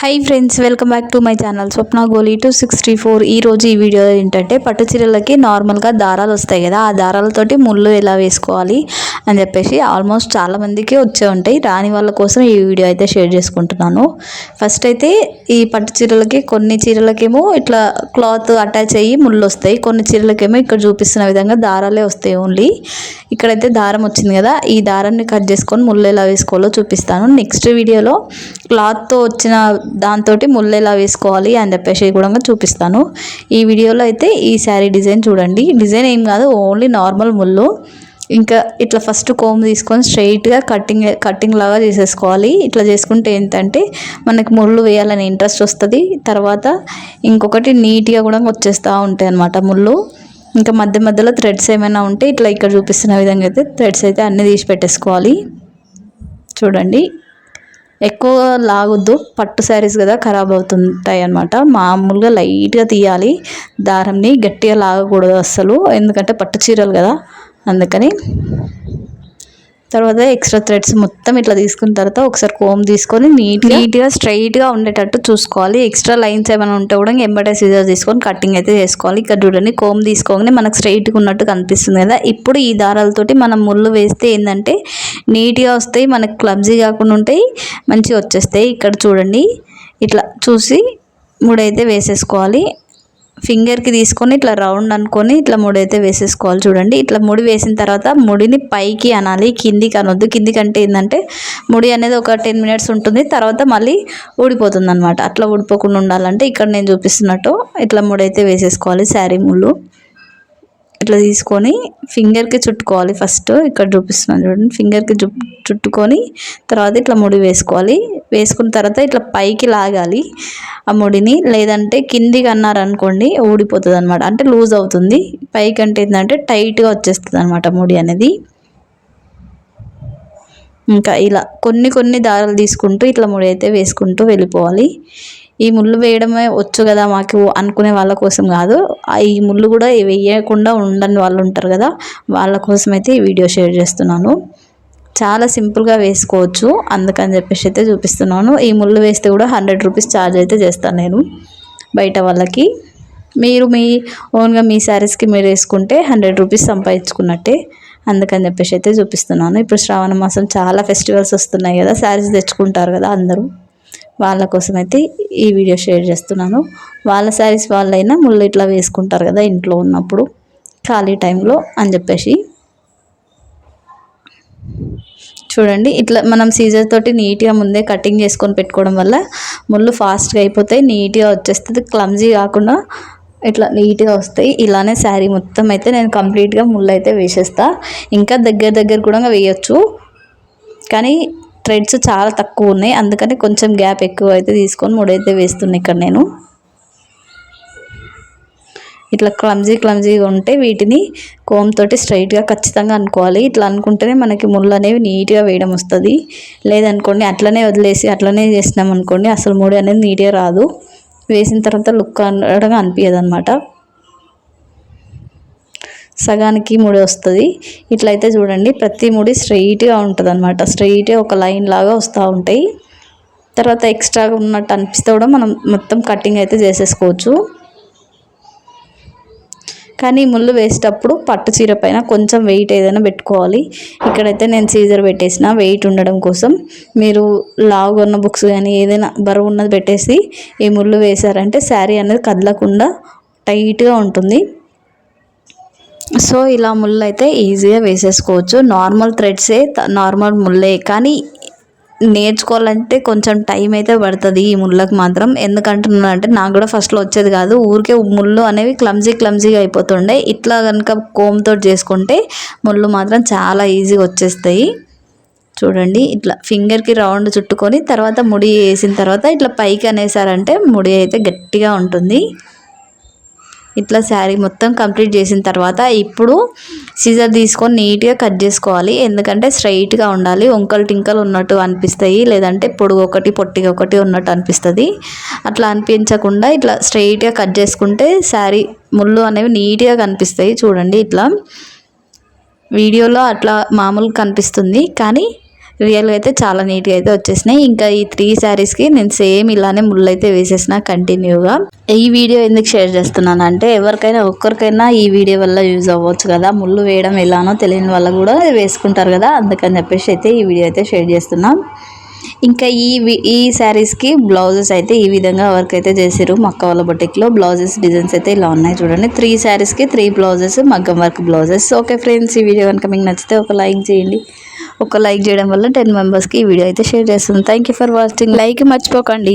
Hi friends welcome back to my channel Swapna Goli two sixty four ఈ రోజు ఈ video ఏంటంటే పట్టు చీరలకి నార్మల్గా దారాలు వస్తాయి కదా ఆ దారాలతోటి ముళ్ళు ఎలా వేసుకోవాలి అని చెప్పేసి ఆల్మోస్ట్ చాలామందికి వచ్చే ఉంటాయి. రాని వాళ్ళ కోసం ఈ వీడియో అయితే షేర్ చేసుకుంటున్నాను. ఫస్ట్ అయితే ఈ పట్టు చీరలకి కొన్ని చీరలకేమో ఇట్లా క్లాత్ అటాచ్ అయ్యి ముళ్ళు వస్తాయి. కొన్ని చీరలకేమో ఇక్కడ చూపిస్తున్న విధంగా దారాలే వస్తాయి ఓన్లీ ఇక్కడైతే దారం వచ్చింది కదా ఈ దారాన్ని కట్ చేసుకొని ముళ్ళు ఎలా వేసుకోవాలో చూపిస్తాను. నెక్స్ట్ వీడియోలో క్లాత్తో వచ్చిన దాంతో ముళ్ళు ఎలా వేసుకోవాలి అని చెప్పేసి కూడా చూపిస్తాను. ఈ వీడియోలో అయితే ఈ శారీ డిజైన్ చూడండి. డిజైన్ ఏం కాదు ఓన్లీ నార్మల్ ముళ్ళు. ఇంకా ఇట్లా ఫస్ట్ కోమ్ తీసుకొని స్ట్రైట్గా కటింగ్ కటింగ్ లాగా చేసేసుకోవాలి. ఇట్లా చేసుకుంటే ఏంటంటే మనకి ముళ్ళు వేయాలని ఇంట్రెస్ట్ వస్తుంది. తర్వాత ఇంకొకటి నీట్గా కూడా వచ్చేస్తూ ఉంటాయి అన్నమాట ముళ్ళు. ఇంకా మధ్య మధ్యలో థ్రెడ్స్ ఏమైనా ఉంటే ఇట్లా ఇక్కడ చూపిస్తున్న విధంగా అయితే థ్రెడ్స్ అయితే అన్నీ తీసి పెట్టేసుకోవాలి. చూడండి. ఎక్కువ లాగొద్దు. పట్టు శారీస్ కదా ఖరాబ్ అవుతుంటాయి అనమాట మామూలుగా లైట్గా తీయాలి. దారంని గట్టిగా లాగకూడదు అస్సలు. ఎందుకంటే పట్టు చీరలు కదా. అందుకని తర్వాత ఎక్స్ట్రా థ్రెడ్స్ మొత్తం ఇట్లా తీసుకున్న తర్వాత ఒకసారి కోమ్ తీసుకొని నీట్ నీట్గా స్ట్రైట్గా ఉండేటట్టు చూసుకోవాలి. ఎక్స్ట్రా లైన్స్ ఏమైనా ఉంటే కూడా ఎంబటే సీజర్ తీసుకొని కటింగ్ అయితే చేసుకోవాలి. ఇక్కడ చూడండి కోమ్ తీసుకోగానే మనకు స్ట్రైట్గా ఉన్నట్టు కనిపిస్తుంది కదా. ఇప్పుడు ఈ దారాలతోటి మనం ముళ్ళు వేస్తే ఏంటంటే నీట్గా వస్తాయి మనకు క్లబ్జీ కాకుండా ఉంటాయి మంచిగా వచ్చేస్తాయి. ఇక్కడ చూడండి ఇట్లా చూసి మూడైతే వేసేసుకోవాలి. ఫింగర్కి తీసుకొని ఇట్లా రౌండ్ అనుకొని ఇట్లా ముడి అయితే వేసేసుకోవాలి చూడండి. ఇట్లా ముడి వేసిన తర్వాత ముడిని పైకి అనాలి కిందికి అనొద్దు. కిందికి అంటే ఏంటంటే ముడి అనేది ఒక టెన్ మినిట్స్ ఉంటుంది. తర్వాత మళ్ళీ ఊడిపోతుంది అనమాట అట్లా ఊడిపోకుండా ఉండాలంటే ఇక్కడ నేను చూపిస్తున్నట్టు ఇట్లా ముడి అయితే వేసేసుకోవాలి శారీ ముళ్ళు. ఇట్లా తీసుకొని ఫింగర్కి చుట్టుకోవాలి ఫస్ట్. ఇక్కడ చూపిస్తున్నాను చూడండి. ఫింగర్కి చుట్టుకొని తర్వాత ఇట్లా ముడి వేసుకోవాలి. వేసుకున్న తర్వాత ఇట్లా పైకి లాగాలి ఆ ముడిని. లేదంటే కిందికి అన్నారనుకోండి ఊడిపోతుంది అనమాట అంటే లూజ్ అవుతుంది. పైకి అంటే ఏంటంటే టైట్గా వచ్చేస్తుంది అనమాట ముడి అనేది. ఇంకా ఇలా కొన్ని కొన్ని దారాలు తీసుకుంటూ ఇట్లా ముడి అయితే వేసుకుంటూ వెళ్ళిపోవాలి. ఈ ముళ్ళు వేయడమే వచ్చు కదా మాకు అనుకునే వాళ్ళ కోసం కాదు. ఈ ముళ్ళు కూడా వేయకుండా ఉండని వాళ్ళు ఉంటారు కదా వాళ్ళ కోసం అయితే ఈ వీడియో షేర్ చేస్తున్నాను. చాలా సింపుల్గా వేసుకోవచ్చు అందుకని చెప్పేసి అయితే చూపిస్తున్నాను. ఈ ముళ్ళు వేస్తే కూడా హండ్రెడ్ రూపీస్ ఛార్జ్ అయితే చేస్తాను నేను బయట వాళ్ళకి. మీరు మీ ఓన్గా మీ శారీస్కి మీరు వేసుకుంటే హండ్రెడ్ రూపీస్ సంపాదించుకున్నట్టే. అందుకని చెప్పేసి అయితే చూపిస్తున్నాను. ఇప్పుడు శ్రావణ మాసం చాలా ఫెస్టివల్స్ వస్తున్నాయి కదా శారీస్ తెచ్చుకుంటారు కదా అందరూ. వాళ్ళ కోసం అయితే ఈ వీడియో షేర్ చేస్తున్నాను. వాళ్ళ శారీస్ వాళ్ళైనా ముళ్ళు ఇట్లా వేసుకుంటారు కదా ఇంట్లో ఉన్నప్పుడు ఖాళీ టైంలో అని చెప్పేసి. చూడండి ఇట్లా మనం సీజర్ తోటి నీట్గా ముందే కటింగ్ చేసుకొని పెట్టుకోవడం వల్ల ముళ్ళు ఫాస్ట్గా అయిపోతాయి నీట్గా వచ్చేస్తుంది. క్లమ్జీ కాకుండా ఇట్లా నీట్గా వస్తాయి. ఇలానే శారీ మొత్తం అయితే నేను కంప్లీట్గా ముళ్ళు అయితే వేసేస్తా. ఇంకా దగ్గర దగ్గర కూడా వేయచ్చు. కానీ థ్రెడ్స్ చాలా తక్కువ ఉన్నాయి. అందుకని కొంచెం గ్యాప్ ఎక్కువ అయితే తీసుకొని మూడైతే వేస్తున్నాయి ఇక్కడ నేను. ఇట్లా క్లమ్జీ క్లమ్జీగా ఉంటే వీటిని కోమ్తోటి స్ట్రైట్గా ఖచ్చితంగా అనుకోవాలి. ఇట్లా అనుకుంటేనే మనకి ముళ్ళు అనేవి నీట్గా వేయడం వస్తుంది. లేదనుకోండి అట్లనే వదిలేసి అట్లనే చేసినాం అనుకోండి అసలు ముడి అనేది నీట్గా రాదు. వేసిన తర్వాత లుక్ అనగా అనిపించదు అనమాట సగానికి ముడి వస్తుంది. ఇట్లయితే చూడండి ప్రతి ముడి స్ట్రైట్గా ఉంటుంది అనమాట స్ట్రైట్గా ఒక లైన్ లాగా వస్తూ ఉంటాయి. తర్వాత ఎక్స్ట్రాగా ఉన్నట్టు అనిపిస్తే కూడా మనం మొత్తం కటింగ్ అయితే చేసేసుకోవచ్చు. కానీ ముళ్ళు వేసేటప్పుడు పట్టు చీర పైన కొంచెం వెయిట్ ఏదైనా పెట్టుకోవాలి. ఇక్కడైతే నేను సీజర్ పెట్టేసిన వెయిట్ ఉండడం కోసం. మీరు లావుగా ఉన్న బుక్స్ కానీ ఏదైనా బరువు ఉన్నది పెట్టేసి ఈ ముళ్ళు వేశారంటే శారీ అనేది కదలకుండా టైట్గా ఉంటుంది. సో ఇలా ముళ్ళు అయితే ఈజీగా వేసేసుకోవచ్చు. నార్మల్ థ్రెడ్సే నార్మల్ ముళ్ళే. కానీ నేర్చుకోవాలంటే కొంచెం టైం అయితే పడుతుంది ఈ ముళ్ళకి మాత్రం. ఎందుకంటున్నాను అంటే నాకు కూడా ఫస్ట్లో వచ్చేది కాదు. ఊరికే ముళ్ళు అనేవి క్లమ్జీ క్లమ్జీగా అయిపోతుండే. ఇట్లా కనుక కోమ్తో చేసుకుంటే ముళ్ళు మాత్రం చాలా ఈజీగా వచ్చేస్తాయి. చూడండి ఇట్లా ఫింగర్కి రౌండ్ చుట్టుకొని తర్వాత ముడి వేసిన తర్వాత ఇట్లా పైకి అనేసారంటే ముడి అయితే గట్టిగా ఉంటుంది. ఇట్లా శారీ మొత్తం కంప్లీట్ చేసిన తర్వాత ఇప్పుడు సీజర్ తీసుకొని నీట్గా కట్ చేసుకోవాలి. ఎందుకంటే స్ట్రైట్గా ఉండాలి. వంకలు టింకలు ఉన్నట్టు అనిపిస్తాయి. లేదంటే పొడుగు ఒకటి పొట్టిగా ఒకటి ఉన్నట్టు అనిపిస్తుంది. అట్లా అనిపించకుండా ఇట్లా స్ట్రైట్గా కట్ చేసుకుంటే శారీ ముళ్ళు అనేవి నీట్గా కనిపిస్తాయి. చూడండి ఇట్లా. వీడియోలో అట్లా మామూలుగా కనిపిస్తుంది. కానీ రియల్గా అయితే చాలా నీట్గా అయితే వచ్చేసినాయి. ఇంకా ఈ త్రీ శారీస్కి నేను సేమ్ ఇలానే ముళ్ళు అయితే వేసేసిన కంటిన్యూగా. ఈ వీడియో ఎందుకు షేర్ చేస్తున్నాను అంటే ఎవరికైనా ఒక్కరికైనా ఈ వీడియో వల్ల యూజ్ అవ్వచ్చు కదా. ముళ్ళు వేయడం ఎలానో తెలియని వాళ్ళు కూడా వేసుకుంటారు కదా. అందుకని చెప్పేసి అయితే ఈ వీడియో అయితే షేర్ చేస్తున్నాం. ఇంకా ఈ వి- ఈ శారీస్కి బ్లౌజెస్ అయితే ఈ విధంగా వర్క్ అయితే చేసారు మక్క వాళ్ళ బొటిక్లో బ్లౌజెస్ డిజైన్స్ అయితే ఇలా ఉన్నాయి చూడండి. త్రీ శారీస్కి త్రీ బ్లౌజెస్ మగ్గం వర్క్ బ్లౌజెస్. ఓకే ఫ్రెండ్స్ ఈ వీడియో కనుక మీకు నచ్చితే ఒక లైక్ చేయండి. ఒక లైక్ చేయడం వల్ల టెన్ మెంబర్స్కి ఈ వీడియో అయితే షేర్ చేస్తుంది. Thank you for watching like మర్చిపోకండి.